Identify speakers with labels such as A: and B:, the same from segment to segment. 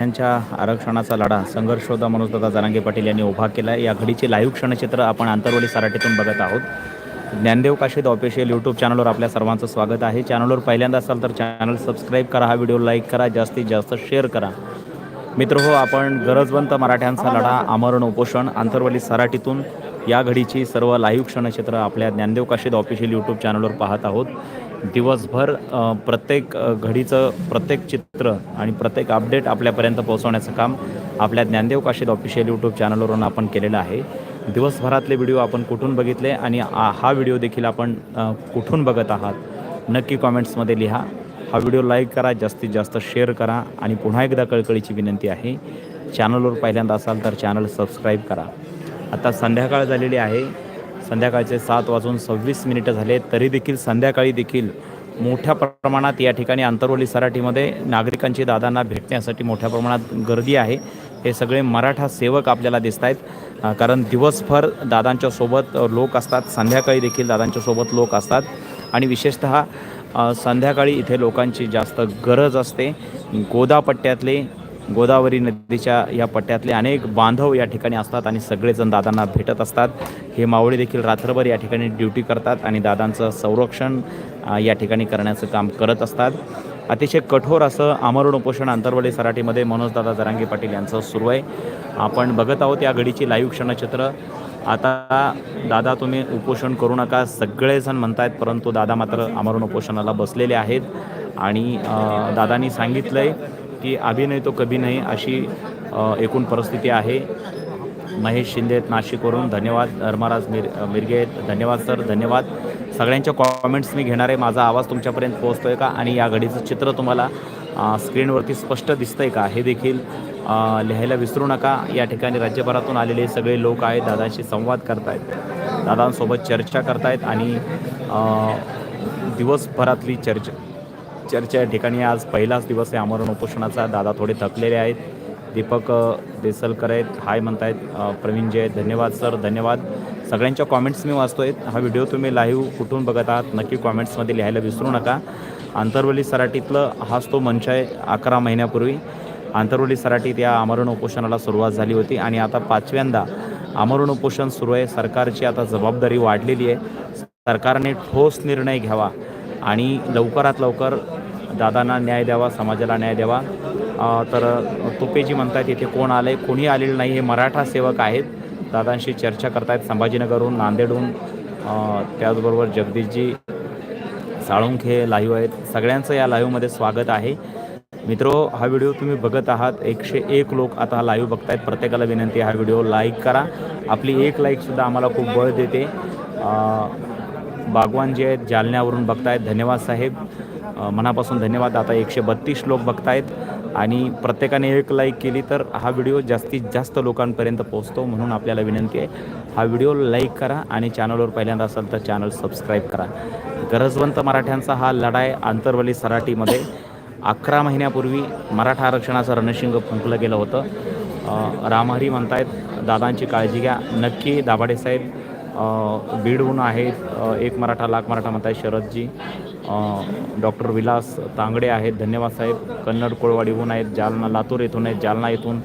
A: मराठ्यांच्या आरक्षणाचा लढा संघर्षोदा मनोजदादा जरांगे पाटील यांनी उभा केला आहे. या घडीचे लाईव्ह क्षणचित्र आपण आंतरवली सराटीतून बघत आहोत. ज्ञानदेव काशीद ऑफिशियल यूट्यूब चॅनलवर आपल्या सर्वांचं स्वागत आहे. चॅनलवर पहिल्यांदा असाल तर चॅनल सबस्क्राईब करा हा व्हिडिओ लाईक करा जास्तीत जास्त शेअर करा. मित्र हो आपण गरजवंत मराठ्यांचा लढा आमरण उपोषण आंतरवली सराटीतून या घडीची सर्व लाईव्ह क्षणचित्र आपल्या ज्ञानदेव काशीद ऑफिशियल यूट्यूब चॅनलवर पाहत आहोत. दिवसभर प्रत्येक घडीचं प्रत्येक चित्र आणि प्रत्येक अपडेट आपल्यापर्यंत पोहोचवण्याचं काम आपल्या ज्ञानदेव काशीद ऑफिशियल यूट्यूब चॅनलवरून आपण केलेलं आहे. दिवसभरातले व्हिडिओ आपण कुठून बघितले आणि हा व्हिडिओ देखील आपण कुठून बघत आहात नक्की कॉमेंट्समध्ये लिहा. हा व्हिडिओ लाईक करा जास्तीत जास्त शेअर करा आणि पुन्हा एकदा कळकळीची विनंती आहे चॅनलवर पहिल्यांदा असाल तर चॅनल सबस्क्राईब करा. आता संध्याकाळ झालेली आहे. संध्याकाळचे सात वाजून सव्वीस मिनिटं झाले तरी देखील संध्याकाळी देखील मोठ्या प्रमाणात या ठिकाणी आंतरवली सराठीमध्ये नागरिकांची दादांना भेटण्यासाठी मोठ्या प्रमाणात गर्दी आहे. हे सगळे मराठा सेवक आपल्याला दिसत आहेत कारण दिवसभर दादांच्या सोबत लोक असतात संध्याकाळी देखील दादांच्या सोबत लोक असतात. आणि विशेषतः संध्याकाळी इथे लोकांची जास्त गरज असते. गोदापट्ट्यातले गोदावरी नदीच्या या पट्ट्यातले अनेक बांधव या ठिकाणी असतात आणि सगळेजण दादांना भेटत असतात. हे मावळे देखील रात्रभर या ठिकाणी ड्युटी करतात आणि दादांचं संरक्षण या ठिकाणी करण्याचं काम करत असतात. अतिशय कठोर असं आमरण उपोषण आंतरवली सराटीमध्ये मनोजदादा जरांगे पाटील यांचं सुरू आहे. आपण बघत आहोत या घडीची लाईव्ह क्षणचित्र. आता दादा तुम्ही उपोषण करू नका सगळेजण म्हणतायत परंतु दादा मात्र आमरण उपोषणाला बसलेले आहेत आणि दादांनी सांगितलं आहे की अभि नाही तो कभी नाही अशी एकूण परिस्थिती आहे. महेश शिंदे आहेत नाशिकवरून. धन्यवाद. धर्मराज मिर मिरगे आहेत. धन्यवाद सर. धन्यवाद. सगळ्यांच्या कॉमेंट्स मी घेणार आहे. माझा आवाज तुमच्यापर्यंत पोहोचतो आहे का? आणि या घडीचं चित्र तुम्हाला स्क्रीनवरती स्पष्ट दिसतं आहे का? हे देखील लिहायला विसरू नका. या ठिकाणी राज्यभरातून आलेले सगळे लोक आहेत. दादांशी संवाद करतायत. दादांसोबत चर्चा करतायत आणि दिवसभरातली चर्चा पिक्चरच्या या ठिकाणी आज पहिलाच दिवस आहे आमरण उपोषणाचा. दादा थोडे थकलेले आहेत. दीपक देसलकर आहेत. हाय म्हणतायत आहेत प्रवीण जय धन्यवाद सर. धन्यवाद. सगळ्यांच्या कॉमेंट्स मी वाचतोय. हा व्हिडिओ तुम्ही लाईव्ह कुठून बघत आहात? नक्की कॉमेंट्समध्ये लिहायला विसरू नका. आंतरवली सराटीतलं हाच तो मंच आहे अकरा महिन्यापूर्वी. आंतरवली सराटीत या आमरण उपोषणाला सुरुवात झाली होती आणि आता पाचव्यांदा आमरण उपोषण सुरू आहे. सरकारची आता जबाबदारी वाढलेली आहे. सरकारने ठोस निर्णय घ्यावा आणि लवकरात लवकर दादांना न्याय द्यावा समाजाला न्याय द्यावा. तर तुपेजी म्हणतात इथे कोण आले कोणी आलेलं नाही हे मराठा सेवक आहेत. दादांशी चर्चा करतायत संभाजीनगरहून नांदेडहून. त्याचबरोबर जगदीशजी साळुंखे लाईव्ह आहेत. सगळ्यांचं या लाईव्हमध्ये स्वागत आहे. मित्रो हा व्हिडिओ तुम्ही बघत आहात. एकशे एक लोक आता लाईव्ह बघतायत. प्रत्येकाला विनंती हा व्हिडिओ लाईक करा. आपली एक लाईकसुद्धा आम्हाला खूप बळ देते. बागवान जे आहेत जालन्यावरून बघतायत. धन्यवाद साहेब. मनापासून धन्यवाद. आता एकशे बत्तीस लोक बघतायत आणि प्रत्येकाने एक लाईक केली तर हा व्हिडिओ जास्तीत जास्त लोकांपर्यंत पोहोचतो म्हणून आपल्याला विनंती आहे. हा व्हिडिओ लाईक करा आणि चॅनलवर पहिल्यांदा असाल तर चॅनल सबस्क्राईब करा. गरजवंत मराठ्यांचा हा लढाय आंतरवली सराटीमध्ये अकरा महिन्यापूर्वी मराठा आरक्षणाचं रणशिंग फुंकलं गेलं होतं. रामहरी म्हणतायत दादांची काळजी घ्या. नक्की दाभाडेसाहेब बीडहून आहेत. एक मराठा लाख मराठा म्हणताय शरदजी डॉक्टर विलास तांगडे आहेत. धन्यवाद साहेब. कन्नड कोळवाडीहून आहेत. जालना लातूर येथून आहेत. जालना येथून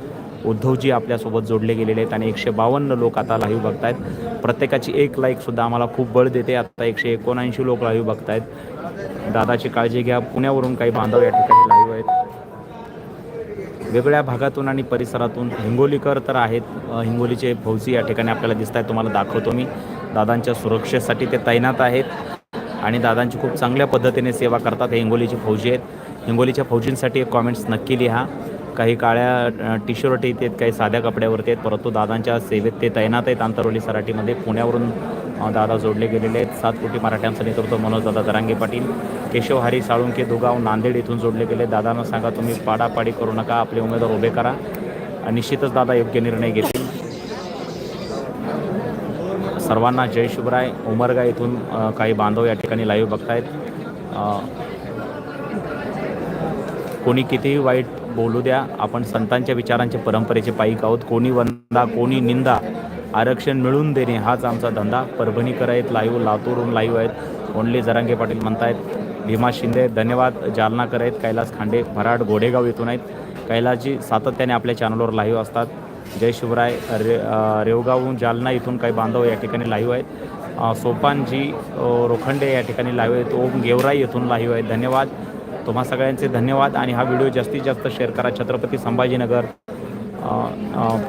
A: उद्धवजी आपल्यासोबत जोडले गेलेले आहेत आणि एकशे बावन्न लोक आता लाईव्ह बघतायत. प्रत्येकाची एक लाईकसुद्धा आम्हाला खूप बळ देते. आता एकशे एकोणऐंशी लोक लाईव्ह बघतायत. दादाची काळजी घ्या. पुण्यावरून काही बांधव या ठिकाणी लाईव्ह आहेत. वेगळ्या भागातून आणि परिसरातून हिंगोलीकर तर आहेत. हिंगोलीचे फौजी या ठिकाणी आपल्याला दिसत आहेत तुम्हाला दाखवतो मी. दादांच्या सुरक्षेसाठी ते तैनात आहेत. आणि दादांची खूप चांगल्या पद्धतीने सेवा करतात. हे हिंगोलीचे फौजी आहेत. हिंगोलीच्या फौजींसाठी एक कॉमेंट्स नक्की लिहा. काही काळ्या टी शर्ट येत आहेत काही साध्या कपड्यावरती आहेत. परंतु दादांच्या सेवेत ते तैनात आहेत. आंतरवली सराटीमध्ये पुण्यावरून दादा जोडले गेलेले आहेत. सात कोटी मराठ्यांचं नेतृत्व मनोजदादा दरांगे पाटील केशव हरी साळुंके दुगाव नांदेड इथून जोडले गेले दादांना सांगा तुम्ही पाडापाडी करू नका. आपले उमेदवार उभे करा. निश्चितच दादा योग्य निर्णय घेतील. सर्वांना जय शिवराय. उमरगा इथून काही बांधव या ठिकाणी लाईव्ह बघतायत. कोणी कितीही वाईट बोलू द्या. आपण संतांच्या विचारांचे परंपरेचे पायीक आहोत. कोणी वंदा कोणी निंदा आरक्षण मिळून देणे हाच आमचा धंदा. परभणीकर आहेत लाईव्ह लातूरहून लाईव्ह आहेत. ओनली जरांगे पाटील म्हणतायत भीमा शिंदे धन्यवाद. जालनाकर आहेत कैलास खांडे भराड गोडेगाव येथून आहेत. कैलासजी सातत्याने आपल्या चॅनलवर लाईव्ह असतात. जय शिवराय रे रेवगावहून जालना इथून काही बांधव या ठिकाणी लाईव्ह आहेत. सोपानजी रोखंडे या ठिकाणी लाईव्ह आहेत. ओम गेवराई येथून लाईव्ह आहेत. धन्यवाद. तुम्हा सगळ्यांचे धन्यवाद आणि हा व्हिडिओ जास्तीत जास्त शेअर करा. छत्रपती संभाजीनगर.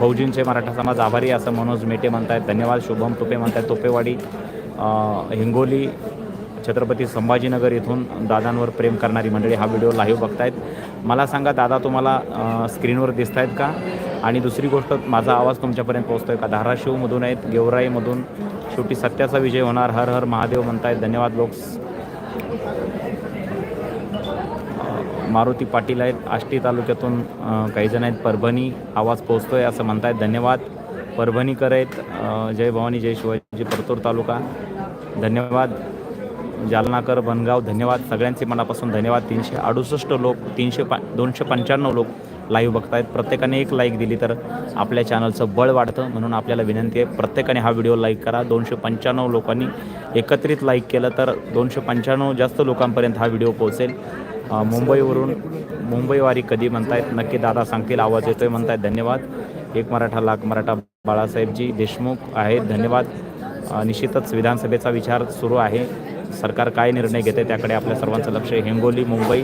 A: फौजींचे मराठा समाज आभारी असं मनोज मेटे म्हणतायत. धन्यवाद. शुभम तुपे म्हणतायत. तोपेवाडी हिंगोली छत्रपती संभाजीनगर येथून दादांवर प्रेम करणारी मंडळी हा व्हिडिओ लाईव्ह बघतायत. मला सांगा दादा तुम्हाला स्क्रीनवर दिसत आहेत का? आणि दुसरी गोष्ट माझा आवाज तुमच्यापर्यंत पोहोचतो आहे का धाराशिवमधून आहेत गेवराईमधून. शेवटी सत्याचा विजय होणार. हर हर महादेव म्हणतायत. धन्यवाद लोक मारुती पाटील आहेत. आष्टी तालुक्यातून काही जण आहेत. परभणी आवाज पोचतोय असं म्हणतायत. धन्यवाद. परभणीकर आहेत. जय भवानी जय शिवाजी परतूर तालुका. धन्यवाद. जालनाकर बनगाव धन्यवाद. सगळ्यांचे मनापासून धन्यवाद. तीनशे अडुसष्ट लोक तीनशे पा दोनशे पंच्याण्णव लोक लाईव्ह बघतायत. प्रत्येकाने एक लाईक दिली तर आपल्या चॅनलचं बळ वाढतं. म्हणून आपल्याला विनंती आहे प्रत्येकाने हा व्हिडिओ लाईक करा. दोनशे पंच्याण्णव लोकांनी एकत्रित लाईक केलं तर दोनशे पंच्याण्णव जास्त लोकांपर्यंत हा व्हिडिओ पोहोचेल. मुंबईवरून मुंबईवारी कधी म्हणतायत नक्की दादा सांगतील आवाज येतोय म्हणतायत. धन्यवाद. एक मराठा लाख मराठा बाळासाहेबजी देशमुख आहेत. धन्यवाद. निश्चितच विधानसभेचा विचार सुरू आहे. सरकार काय निर्णय घेते त्याकडे आपल्या सर्वांचं लक्ष हिंगोली मुंबई.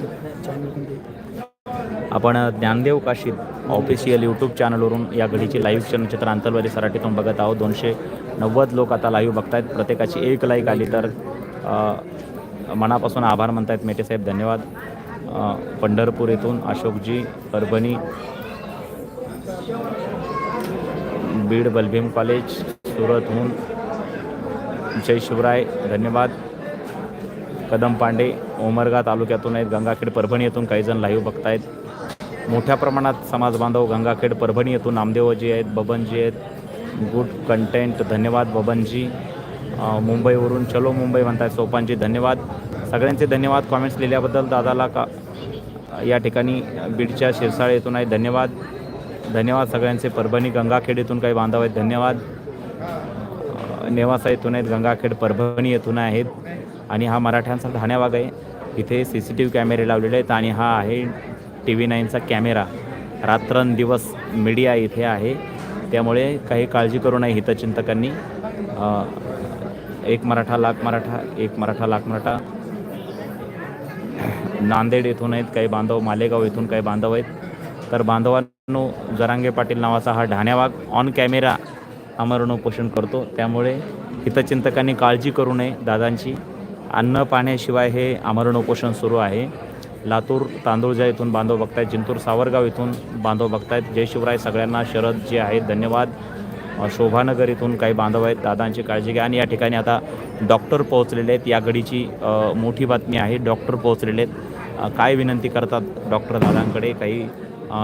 A: आपण ज्ञानदेव काशीद ऑफिशियल यूट्यूब चॅनलवरून या घडीची लाईव्ह चलनचित्र अंतर्वादी सराटीतून बघत आहोत. दोनशे नव्वद लोक आता लाईव्ह बघतायत. प्रत्येकाची एक लाईक आली तर मनापासून आभार म्हणतायत मेटेसाहेब धन्यवाद. पंढरपूर येथून अशोकजी परभणी. बीड बलभीम कॉलेज सुरतहून जय शिवराय धन्यवाद. कदम पांडे उमरगा तालुक्यातून आहेत गंगाखेड परभणी येथून काही जण लाईव्ह बघतायत. मोठ्या प्रमाणात समाज बांधव गंगाखेड परभणी येथून नामदेवजी आहेत बबनजी आहेत. गुड कंटेंट धन्यवाद बबनजी. मुंबईवरून चलो मुंबई म्हणतात सोपानजी धन्यवाद. सगळ्यांचे धन्यवाद. कॉमेंट्स लिहिल्याबद्दल दादाला का या ठिकाणी बीडच्या शिरसाळ येथून आहेत धन्यवाद. धन्यवाद सगळ्यांचे. परभणी गंगाखेड येथून काही बांधव आहेत. धन्यवाद. नेवासा येथून आहेत गंगाखेड परभणी येथून आहेत. आणि हा मराठ्यांचा ठाण्यावाग आहे. इथे सी सी टी व्ही कॅमेरे लावलेले आहेत आणि हा आहे टी व्ही नाईनचा कॅमेरा. रात्रंदिवस मीडिया इथे आहे. त्यामुळे काही काळजी करू नये हितचिंतकांनी. एक मराठा लाख मराठा एक मराठा लाख मराठा. नांदेड येथून आहेत काही बांधव मालेगाव येथून काही बांधव आहेत. तर बांधवांनो जरांगे पाटील नावाचा हा ढाण्यावाग ऑन कॅमेरा अमरण उपोषण करतो. त्यामुळे हितचिंतकांनी काळजी करू नये दादांची. अन्न पाण्याशिवाय हे आमरण उपोषण सुरू आहे. लातूर तांदूळजा येथून बांधव बघतायत जिंतूर सावरगाव इथून बांधव बघतायत. जय शिवराय सगळ्यांना शरद जे आहेत धन्यवाद. शोभानगर इथून काही बांधव आहेत दादांची काळजी घ्या. आणि या ठिकाणी आता डॉक्टर पोहोचलेले आहेत. या घडीची मोठी बातमी आहे डॉक्टर पोहोचलेले आहेत. काय विनंती करतात डॉक्टर दादांकडे? काही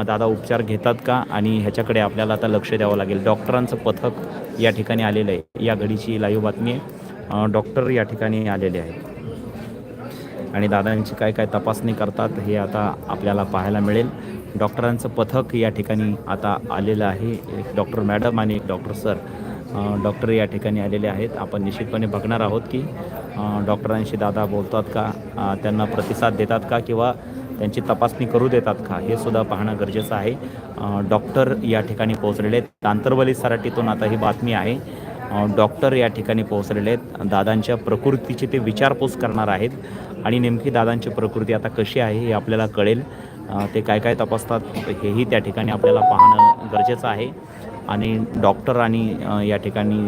A: दादा उपचार घेतात का? आणि ह्याच्याकडे आपल्याला आता लक्ष द्यावं लागेल. डॉक्टरांचं पथक या ठिकाणी आलेलं आहे. या घडीची लाईव्ह बातमी आहे. डॉक्टर या ठिकाणी आलेले आहेत. आणि दादांची काय काय तपासणी करतात हे आता आपल्याला पाहायला मिळेल. डॉक्टरांचं पथक या ठिकाणी आता आलेलं आहे. एक डॉक्टर मॅडम आणि एक डॉक्टर सर डॉक्टर या ठिकाणी आलेले आहेत. आपण निश्चितपणे बघणार आहोत की डॉक्टरांशी दादा बोलतात का त्यांना प्रतिसाद देतात का किंवा त्यांची तपासणी करू देतात का हे सुद्धा पाहणं गरजेचं आहे. डॉक्टर या ठिकाणी पोहोचलेले आहेत. तांतरवली सराटीतून आता ही बातमी आहे. डॉक्टर या ठिकाणी पोहोचलेले आहेत. दादांच्या प्रकृतीची ते विचारपूस करणार आहेत. आणि नेमकी दादांची प्रकृती आता कशी आहे हे आपल्याला कळेल. ते काय काय तपासतात हेही त्या ठिकाणी आपल्याला पाहणं गरजेचं आहे. आणि डॉक्टर आणि या ठिकाणी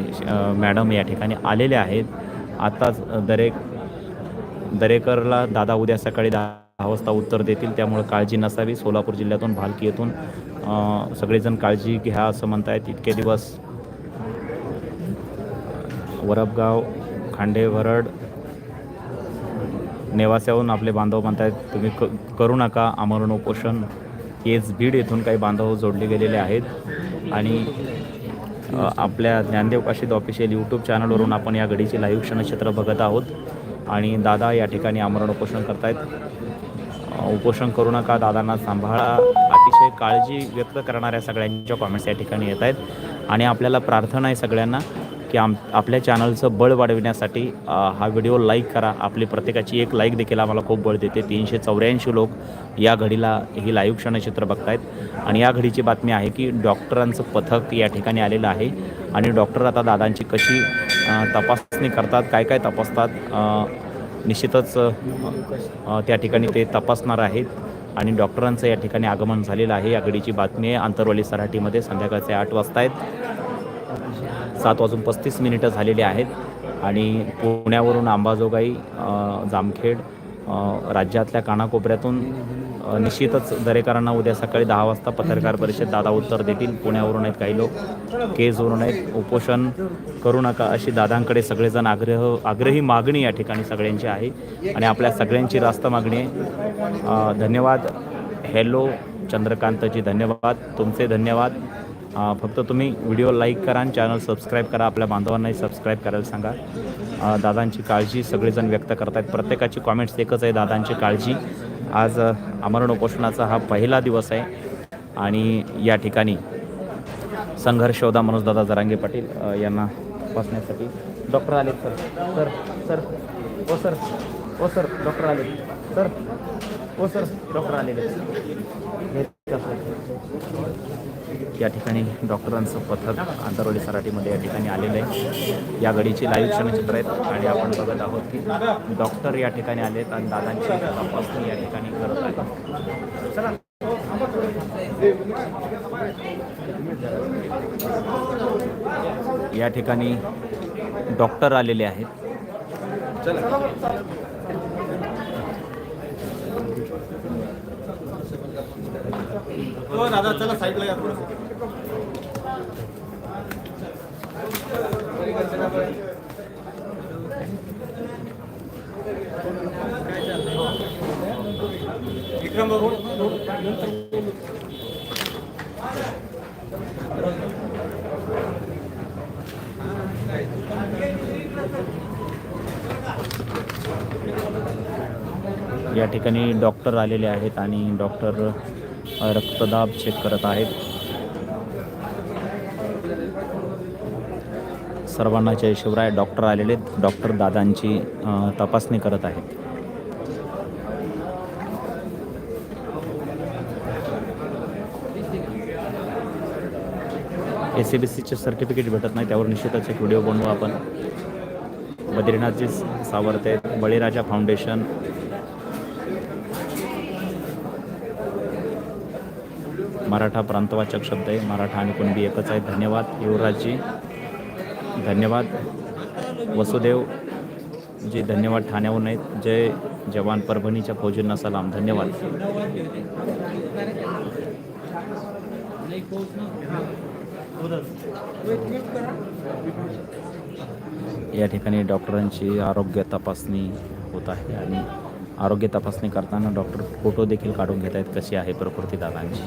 A: मॅडम या ठिकाणी आलेले आहेत. आताच दरेक दरेकरला दादा उद्या सकाळी दहा वाजता उत्तर देतील. त्यामुळे काळजी नसावी. सोलापूर जिल्ह्यातून भालकी येथून सगळेजण काळजी घ्या असं म्हणतायत. इतके दिवस वरपगाव खांडेवरड नेवास्याहून आपले बांधव म्हणतायत तुम्ही क करू नका आमरण उपोषण केज बीड येथून काही बांधव जोडले गेलेले आहेत. आणि आपल्या ज्ञानदेव काशीद ऑफिशियल यूट्यूब चॅनलवरून आपण या घडीची लाईव्ह क्षणचित्र बघत आहोत. आणि दादा या ठिकाणी आमरण उपोषण करतायत उपोषण करू नका दादांना सांभाळा. अतिशय काळजी व्यक्त करणाऱ्या सगळ्यांच्या कॉमेंट्स या ठिकाणी येत आहेत आणि आपल्याला प्रार्थना आहे सगळ्यांना. की आम आपल्या चॅनलचं बळ वाढविण्यासाठी हा व्हिडिओ लाईक करा. आपली प्रत्येकाची एक लाईक देखील आम्हाला खूप बळ देते. तीनशे चौऱ्याऐंशी लोक या घडीला ही लाईव्ह क्षणचित्र बघतायत. आणि या घडीची बातमी आहे की डॉक्टरांचं पथक या ठिकाणी आलेलं आहे. आणि डॉक्टर आता दादांची कशी तपासणी करतात काय काय तपासतात निश्चितच त्या ठिकाणी ते तपासणार आहेत. आणि डॉक्टरांचं या ठिकाणी आगमन झालेलं आहे. या घडीची बातमी आहे. आंतरवाली सराठीमध्ये संध्याकाळचे आठ वाजता आहेत सात वाजून पस्तीस मिनिटं झालेली आहेत. आणि पुण्यावरून अंबाजोगाई जामखेड राज्यातल्या कानाकोपऱ्यातून निश्चितच दरेकरांना उद्या सकाळी दहा वाजता पत्रकार परिषद दादा उत्तर देतील. पुण्यावरून आहेत काही लोक. केजवरून आहेत. उपोषण करू नका अशी दादांकडे सगळेजण आग्रह आग्रही मागणी या ठिकाणी सगळ्यांची आहे. आणि आपल्या सगळ्यांची रास्त मागणी आहे. धन्यवाद. हॅलो चंद्रकांतजी धन्यवाद. तुमचे धन्यवाद. फक्त तुम्ही व्हिडिओ लाईक करा आणि चॅनल सबस्क्राईब करा. आपल्या बांधवांनाही सबस्क्राईब करायला सांगा. दादांची काळजी सगळेजण व्यक्त करत आहेत प्रत्येकाची कॉमेंट्स एकच आहे दादांची काळजी. आज आमरण उपोषणाचा हा पहिला दिवस आहे आणि या ठिकाणी संघर्ष होता दादा जरांगे पाटील यांना बसण्यासाठी डॉक्टर आले सर सर सर ओ सर ओ सर डॉक्टर आले सर ओ सर डॉक्टर आलेले या ठिकाणी डॉक्टरांचं पथक आंतरवली सराटीमध्ये या ठिकाणी आलेलं आहे. या घडीची लाईव्ह क्षणचित्र आहेत आणि आपण बघत आहोत की डॉक्टर या ठिकाणी आले आहेत आणि दादांची तपासणी या ठिकाणी करत आहेत. या ठिकाणी डॉक्टर आलेले आहेत.
B: हो, दादा चला साईडला या विक्रम बाबू
A: या ठिकाणी डॉक्टर आलेले आहेत आणि डॉक्टर रक्तदाब चेक करत आहेत. सर्वांना जय शिवराय. डॉक्टर आलेले डॉक्टर दादांची तपासणी करत आहेत. ए सी बी सीचे सर्टिफिकेट भेटत नाही त्यावर निश्चितच एक व्हिडिओ बनवू आपण. बद्रीनाथजी सावरत आहेत बळीराजा फाउंडेशन मराठा प्रांतवाचक शब्द आहे. मराठा आणि कुणबी एकच आहे. धन्यवाद. युवराजजी. धन्यवाद। वसुदेव जी धन्यवाद ठाण्याहून आहेत. जय जवान परभणीच्या फौजींना सलाम. धन्यवाद. या ठिकाणी डॉक्टरांची आरोग्य तपासणी होत आहे आणि आरोग्य तपासणी करताना डॉक्टर फोटो देखील काढून घेत आहेत. कशी आहे प्रकृती दादांची?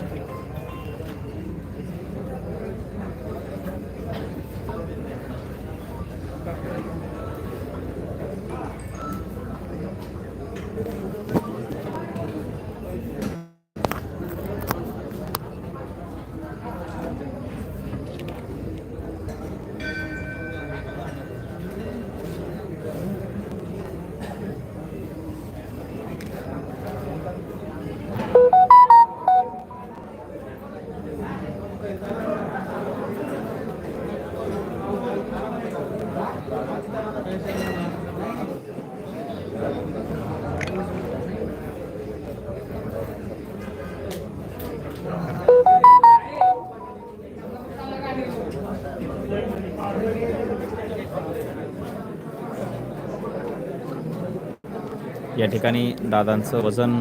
A: या ठिकाणी दादांचं वजन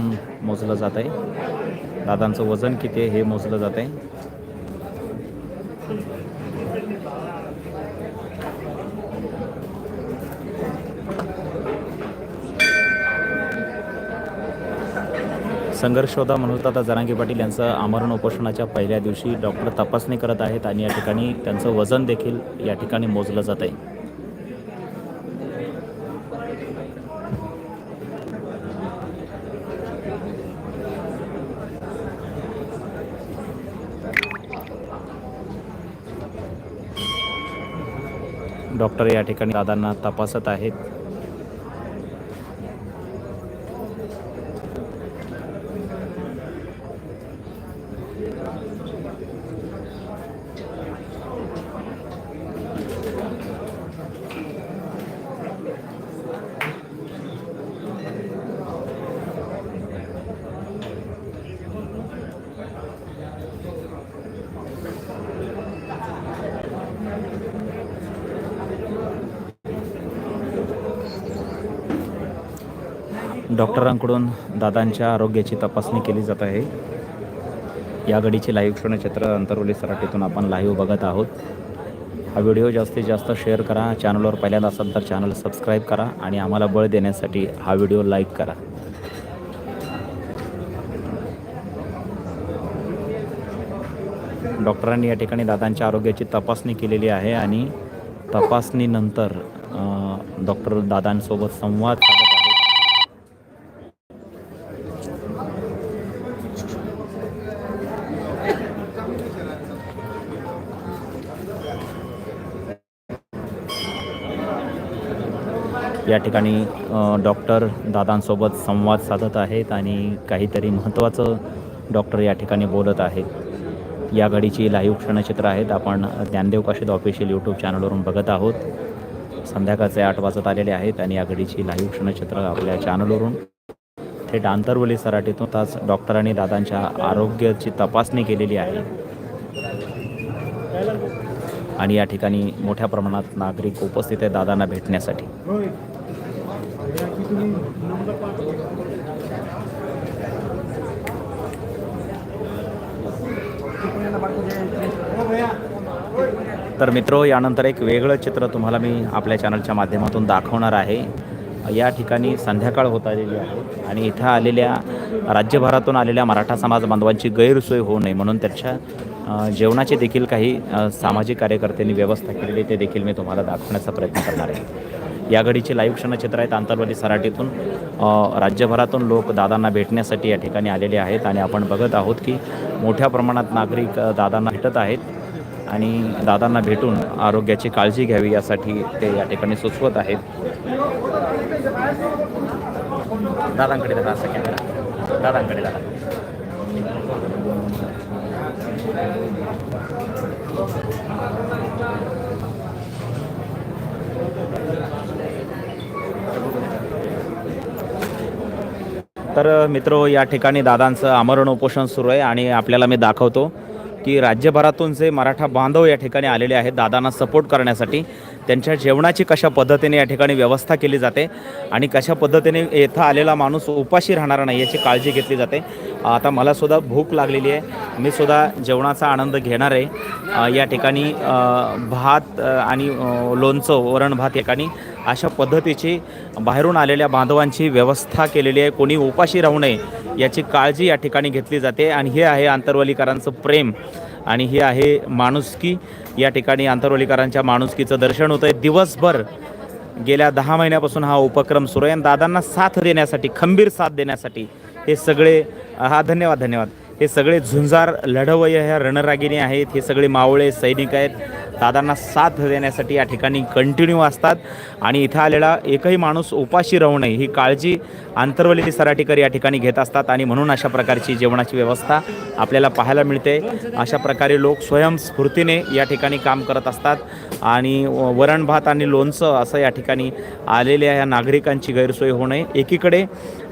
A: मोजलं जात आहे. दादांचं वजन किती आहे हे मोजलं जात आहे. संघर्ष होता म्हणून आता जरांगे पाटील यांचं आमरण उपोषणाच्या पहिल्या दिवशी डॉक्टर तपासणी करत आहेत आणि या ठिकाणी त्यांचं वजन देखील या ठिकाणी मोजलं जात आहे. डॉक्टर या ठिकाणी दादांना तपासत आहेत. डॉक्टरांकडून दादांच्या आरोग्याची तपासणी केली जात आहे. या घडीचे लाईव्ह क्षणचित्र अंतरवली सराटीतून आपण लाईव्ह बघत आहोत. हा व्हिडिओ जास्तीत जास्त शेअर करा. चॅनलवर पहिल्यांदा असाल तर चॅनल सबस्क्राईब करा आणि आम्हाला बळ देण्यासाठी हा व्हिडिओ लाईक करा. डॉक्टरांनी या ठिकाणी दादांच्या आरोग्याची तपासणी केलेली आहे आणि तपासणीनंतर डॉक्टर दादांसोबत संवाद साधत आहेत या ठिकाणी डॉक्टर दादांसोबत संवाद साधत आहेत आणि काहीतरी महत्त्वाचं डॉक्टर या ठिकाणी बोलत आहेत. या घडीची लाईव्ह क्षणचित्र आहेत. आपण ज्ञानदेव काशीद ऑफिशियल यूट्यूब चॅनलवरून बघत आहोत. संध्याकाळचे आठ वाजत आलेले आहेत आणि या घडीची लाईव्ह क्षणचित्र आपल्या चॅनलवरून थेट आंतरवली सराटीतून तास डॉक्टरांनी दादांच्या आरोग्याची तपासणी केलेली आहे. आणि या ठिकाणी मोठ्या प्रमाणात नागरिक उपस्थित आहेत दादांना भेटण्यासाठी. तर मित्रो यानंतर एक वेगळं चित्र तुम्हाला मी आपल्या चॅनलच्या माध्यमातून दाखवणार आहे. या ठिकाणी संध्याकाळ होत आलेली आहे आणि इथं आलेल्या राज्यभरातून आलेल्या मराठा समाज बांधवांची गैरसोय होऊ नये म्हणून त्याच्या जेवणाचे देखील काही सामाजिक कार्यकर्त्यांनी व्यवस्था केलेली ते देखील मी तुम्हाला दाखवण्याचा प्रयत्न करणार आहे. या घडीचे लाईव्ह क्षणचित्र आहेत आंतरवादी सराटीतून. राज्यभरातून लोक दादांना भेटण्यासाठी या ठिकाणी आलेले आहेत आणि आपण बघत आहोत की मोठ्या प्रमाणात नागरिक दादांना भेटत आहेत आणि दादांना भेटून आरोग्याची काळजी घ्यावी यासाठी ते या ठिकाणी सुचवत आहेत. दादांकडे दादा असा कॅमेरा दादांकडे दादा तर मित्र या ठिकाणी दादांचं आमरण उपोषण सुरू आहे आणि आपल्याला मी दाखवतो की राज्यभरातून जे मराठा बांधव या ठिकाणी आलेले आहेत दादांना सपोर्ट करण्यासाठी त्यांच्या जेवणाची कशा पद्धतीने या ठिकाणी व्यवस्था केली जाते आणि कशा पद्धतीने येथं आलेला माणूस उपाशी राहणार नाही याची काळजी घेतली जाते. आता मलासुद्धा भूक लागलेली आहे. मी सुद्धा जेवणाचा आनंद घेणार आहे. या ठिकाणी भात आणि लोणचं वरण भात या ठिकाणी अशा पद्धतीची बाहेरून आलेल्या बांधवांची व्यवस्था केलेली आहे. कोणी उपाशी राहू नये याची काळजी या ठिकाणी घेतली जाते. आणि हे आहे आंतरवलीकरांचं प्रेम. आणि हे आहे माणुसकी. या ठिकाणी आंतरवलीकरांच्या माणुसकीचं दर्शन होतं आहे दिवसभर गेल्या दहा महिन्यापासून हा उपक्रम सुरू आहे. आणि दादांना साथ देण्यासाठी खंबीर साथ देण्यासाठी हे सगळे हा धन्यवाद धन्यवाद. हे सगळे झुंजार लढवय ह्या रणरागिणी आहेत. हे सगळे मावळे सैनिक आहेत. दादांना साथ देण्यासाठी या ठिकाणी कंटिन्यू असतात. आणि इथं आलेला एकही माणूस उपाशी राहू नये ही काळजी आंतरवली सराटीकर या ठिकाणी घेत असतात. आणि म्हणून अशा प्रकारची जेवणाची व्यवस्था आपल्याला पाहायला मिळते. अशा प्रकारे लोक स्वयंस्फूर्तीने या ठिकाणी काम करत असतात. आणि वरण भात आणि लोणचं असं या ठिकाणी आलेल्या या नागरिकांची गैरसोय होऊ नये. एकीकडे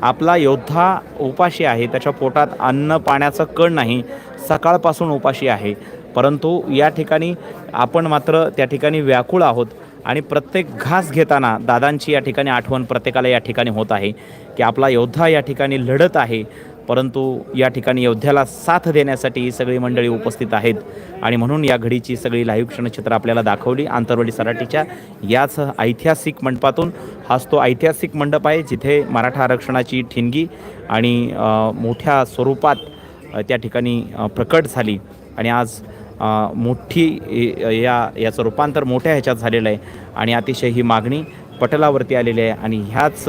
A: आपला योद्धा उपाशी आहे त्याच्या पोटात अन्न पाण्याचं कण नाही सकाळपासून उपाशी आहे. परंतु या ठिकाणी आपण मात्र त्या ठिकाणी व्याकुळ आहोत आणि प्रत्येक घास घेताना दादांची या ठिकाणी आठवण प्रत्येकाला या ठिकाणी होत आहे की आपला योद्धा या ठिकाणी लढत आहे परंतु या ठिकाणी योद्ध्याला साथ देण्यासाठी ही सगळी मंडळी उपस्थित आहेत. आणि म्हणून या घडीची सगळी लाईव्ह क्षणचित्र आपल्याला दाखवली. आंतरवली सराटीच्या याच ऐतिहासिक मंडपातून हाच तो ऐतिहासिक मंडप आहे जिथे मराठा आरक्षणाची ठिणगी आणि मोठ्या स्वरूपात त्या ठिकाणी प्रकट झाली. आणि आज मोठी या याचं रूपांतर मोठ्या ह्याच्यात झालेलं आहे. आणि अतिशय ही मागणी पटलावरती आलेली आहे. आणि ह्याच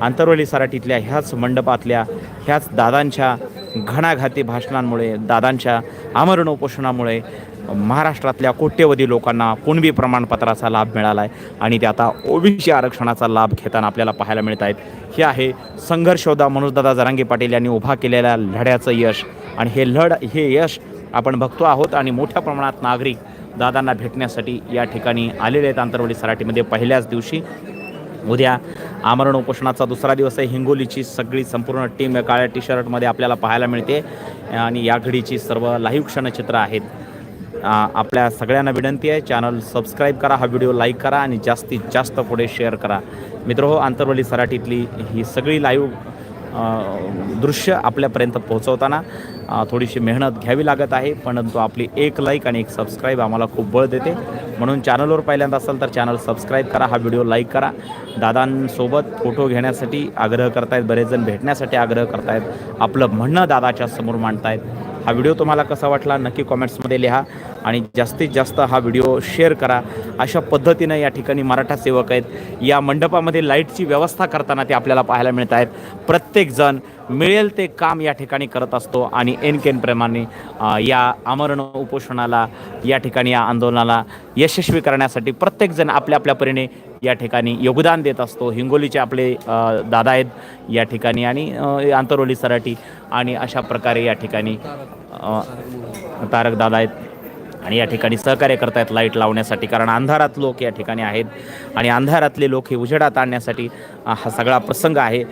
A: आंतरवली सराटीतल्या ह्याच मंडपातल्या ह्याच दादांच्या घणाघाती भाषणांमुळे दादांच्या आमरण उपोषणामुळे महाराष्ट्रातल्या कोट्यवधी लोकांना कुणबी प्रमाणपत्राचा लाभ मिळाला आहे आणि ते आता ओबीसी आरक्षणाचा लाभ घेताना आपल्याला पाहायला मिळत आहेत. हे आहे संघर्षोदा मनोजदादा जरांगे पाटील यांनी उभा केलेल्या लढ्याचं यश. आणि हे लढ हे यश आपण बघतो आहोत आणि मोठ्या प्रमाणात नागरिक दादांना भेटण्यासाठी या ठिकाणी आलेले आहेत आंतरवली सराटीमध्ये पहिल्याच दिवशी. उद्या आमरण उपोषणाचा दुसरा दिवस आहे. हिंगोलीची सगळी संपूर्ण टीम या काळ्या टी शर्टमध्ये आपल्याला पाहायला मिळते. आणि या घडीची सर्व लाईव्ह क्षणचित्र आहेत. आपल्या सगळ्यांना विनंती आहे चॅनल सबस्क्राईब करा हा व्हिडिओ लाईक करा आणि जास्तीत जास्त पुढे शेअर करा. मित्र हो आंतरवली सराटीतली ही सगळी लाईव्ह दृश्य आपल्यापर्यंत पोहोचवताना थोडीशी मेहनत घ्यावी लागत आहे परंतु आपली एक लाईक आणि एक सबस्क्राईब आम्हाला खूप बळ देते. म्हणून चॅनलवर पहिल्यांदा असाल तर चॅनल सबस्क्राईब करा हा व्हिडिओ लाईक करा. दादांसोबत फोटो घेण्यासाठी आग्रह करतायत बरेच जण भेटण्यासाठी आग्रह करतायत. आपलं म्हणणं दादाच्या समोर मांडतायत. हा व्हिडिओ तुम्हाला कसा वाटला नक्की कॉमेंट्समध्ये लिहा आणि जास्तीत जास्त हा व्हिडिओ शेअर करा. अशा पद्धतीनं या ठिकाणी मराठा सेवक आहेत. या मंडपामध्ये लाईटची व्यवस्था करताना ते आपल्याला पाहायला मिळत आहेत. प्रत्येकजण मिळेल ते काम या ठिकाणी करत असतो आणि एन केनप्रमाणे या आमरण उपोषणाला या ठिकाणी या आंदोलनाला यशस्वी करण्यासाठी प्रत्येकजण आपल्या आपल्या परीने या ठिकाणी योगदान देत असतो. हिंगोलीचे आपले दादा आहेत या ठिकाणी आणि आंतरोली सराठी सराटी आणि अशा प्रकारे या ठिकाणी तारक दादा आहेत. आणि या ठिकाणी सहकार्य करतायत लाइट लावण्यासाठी कारण अंधारात लोक या ठिकाणी आहेत आणि अंधारातले लोक हे उजेडात आणण्यासाठी हा सगळा प्रसंग आहे.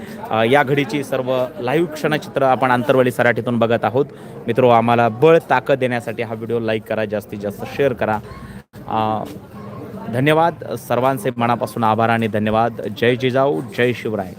A: या घडीची सर्व लाईव्ह क्षणचित्र आपण आंतरवली सराठीतून बघत आहोत. मित्रो आम्हाला बळ ताकद देण्यासाठी हा व्हिडिओ लाईक करा जास्तीत जास्त शेअर करा. धन्यवाद. सर्वांचे मनापासून आभार आणि धन्यवाद. जय जिजाऊ जय शिवराय.